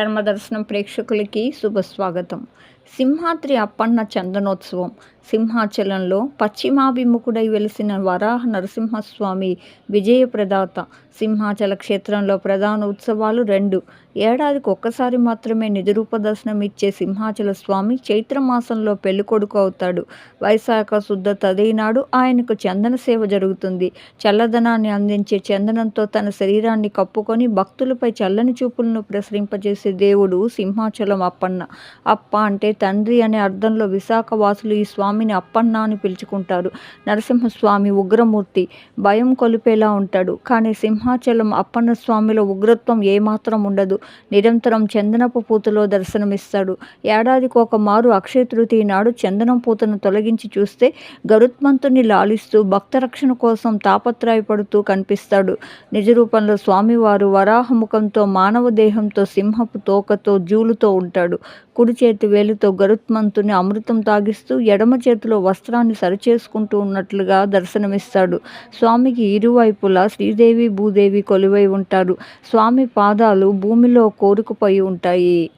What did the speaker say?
ధర్మదర్శనం ప్రేక్షకులకి శుభస్వాగతం. సింహాద్రి అప్పన్న చందనోత్సవం. సింహాచలంలో పశ్చిమాభిముఖుడై వెలిసిన వరాహ నరసింహస్వామి విజయప్రదాత. సింహాచల క్షేత్రంలో ప్రధాన ఉత్సవాలు రెండు. ఏడాదికి ఒక్కసారి మాత్రమే నిజరూప దర్శనం ఇచ్చే సింహాచల స్వామి చైత్రమాసంలో పెళ్ళికొడుకు అవుతాడు. వైశాఖ శుద్ధ తదైనాడు ఆయనకు చందన సేవ జరుగుతుంది. చల్లదనాన్ని అందించే చందనంతో తన శరీరాన్ని కప్పుకొని భక్తులపై చల్లని చూపులను ప్రసరింపజేసే దేవుడు సింహాచలం అప్పన్న. అప్ప అంటే తండ్రి అనే అర్థంలో విశాఖ వాసులు ఈ స్వామిని అప్పన్న అని పిలుచుకుంటారు. నరసింహస్వామి ఉగ్రమూర్తి భయం కొలిపేలా ఉంటాడు. కానీ సింహాచలం అప్పన్న స్వామిలో ఉగ్రత్వం ఏమాత్రం ఉండదు. నిరంతరం చందనపు పూతలో దర్శనమిస్తాడు. ఏడాదికి ఒక మారు అక్షయ తృతీయ నాడు చందనం పూతను తొలగించి చూస్తే గరుత్మంతుని లాలిస్తూ భక్త రక్షణ కోసం తాపత్రాయపడుతూ కనిపిస్తాడు. నిజరూపంలో స్వామివారు వరాహముఖంతో మానవ దేహంతో సింహపు తోకతో జూలుతో ఉంటాడు. కుడి చేతి వేలుతో గరుత్మంతుని అమృతం తాగిస్తూ ఎడమ చేతిలో వస్త్రాన్ని సరిచేసుకుంటూ ఉన్నట్లుగా దర్శనమిస్తాడు. స్వామికి ఇరువైపులా శ్రీదేవి భూదేవి కొలువై ఉంటారు. స్వామి పాదాలు భూమిలో కోరుకుపోయి ఉంటాయి.